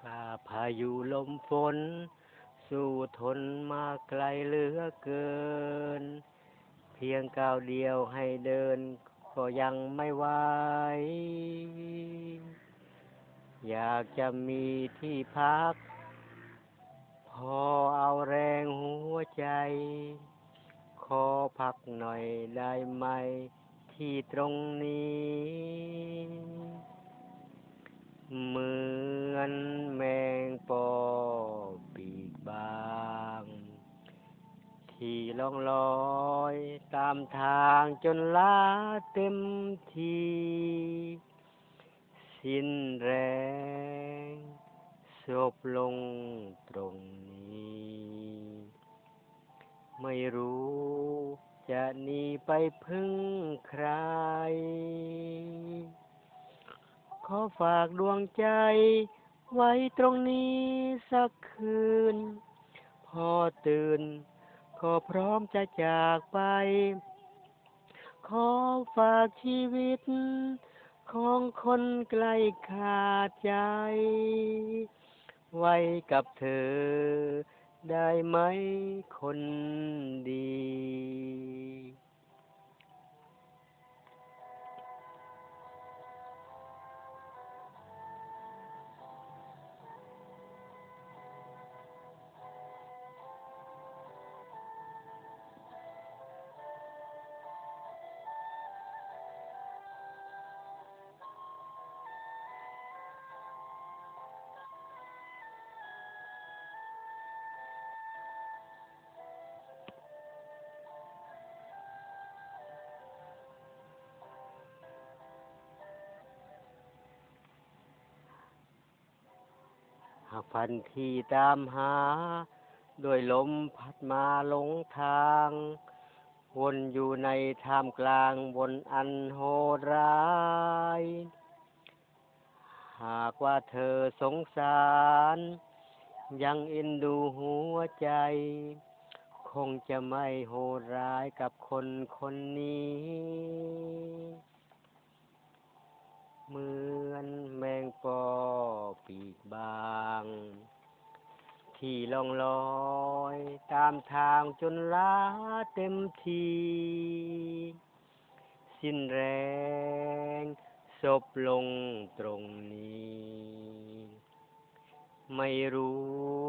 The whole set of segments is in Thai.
พาอยุลมฝน สู้ทนมาไกลเหลือเกิน เพียงก้าวเดียวให้เดิน ก็ยังไม่ไหวอยากจะมีที่พัก พอเอาแรงหัวใจ ขอพักหน่อยได้ไหม ที่ตรงนี้ เหมือนแมงปอปีกบาง ที่ล่องลอยตามทางจนล้าเต็มทีสิ้นแรงสบลงตรงนี้ ไม่รู้จะหนีไปพึ่งใคร ขอฝากดวงใจ ไว้ตรงนี้สักคืน พอตื่น ก็พร้อมจะจากไป ขอฝากชีวิต ของคนใกล้ขาดใจ ไว้กับเธอได้ไหมคนดี หากพันที่ตามหา ด้วยลมพัดมาหลงทาง วนอยู่ในท่ามกลางบนอันโหดร้าย หากว่าเธอสงสาร ยังเอ็นดูหัวใจ คงจะไม่โหดร้ายกับคนคนนี้ เหมือนแมงปอปีกบา งที่ล่องลอยตามทางจนล้าเต็มทีสิ้นแรงศพลงตรงนี้ ไม่รู้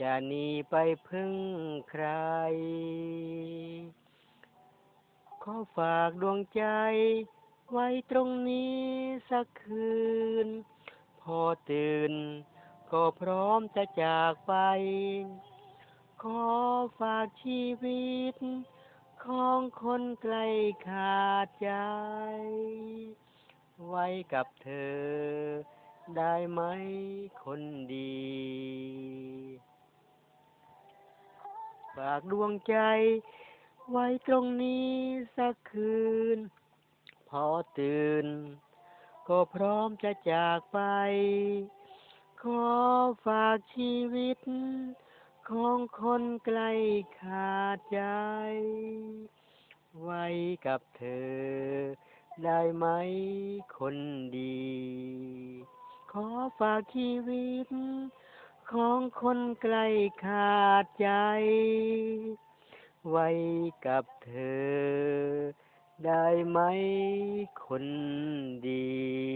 จะหนีไปพึ่งใคร ขอฝากดวงใจไว้ตรงนี้สักคืน พอตื่น ก็พร้อมจะจากไป ขอฝากชีวิต ของคนใกล้ขาดใจ ไว้กับเธอ ได้ไหมคนดี ฝากดวงใจ ไว้ตรงนี้สักคืน พอตื่น ก็พร้อมจะจากไป ขอฝากชีวิต ของคนใกล้ขาดใจ ไว้กับเธอ ได้ไหมคนดี ขอฝากชีวิต ของคนใกล้ขาดใจ ไว้กับเธอ ได้ไหมคนดี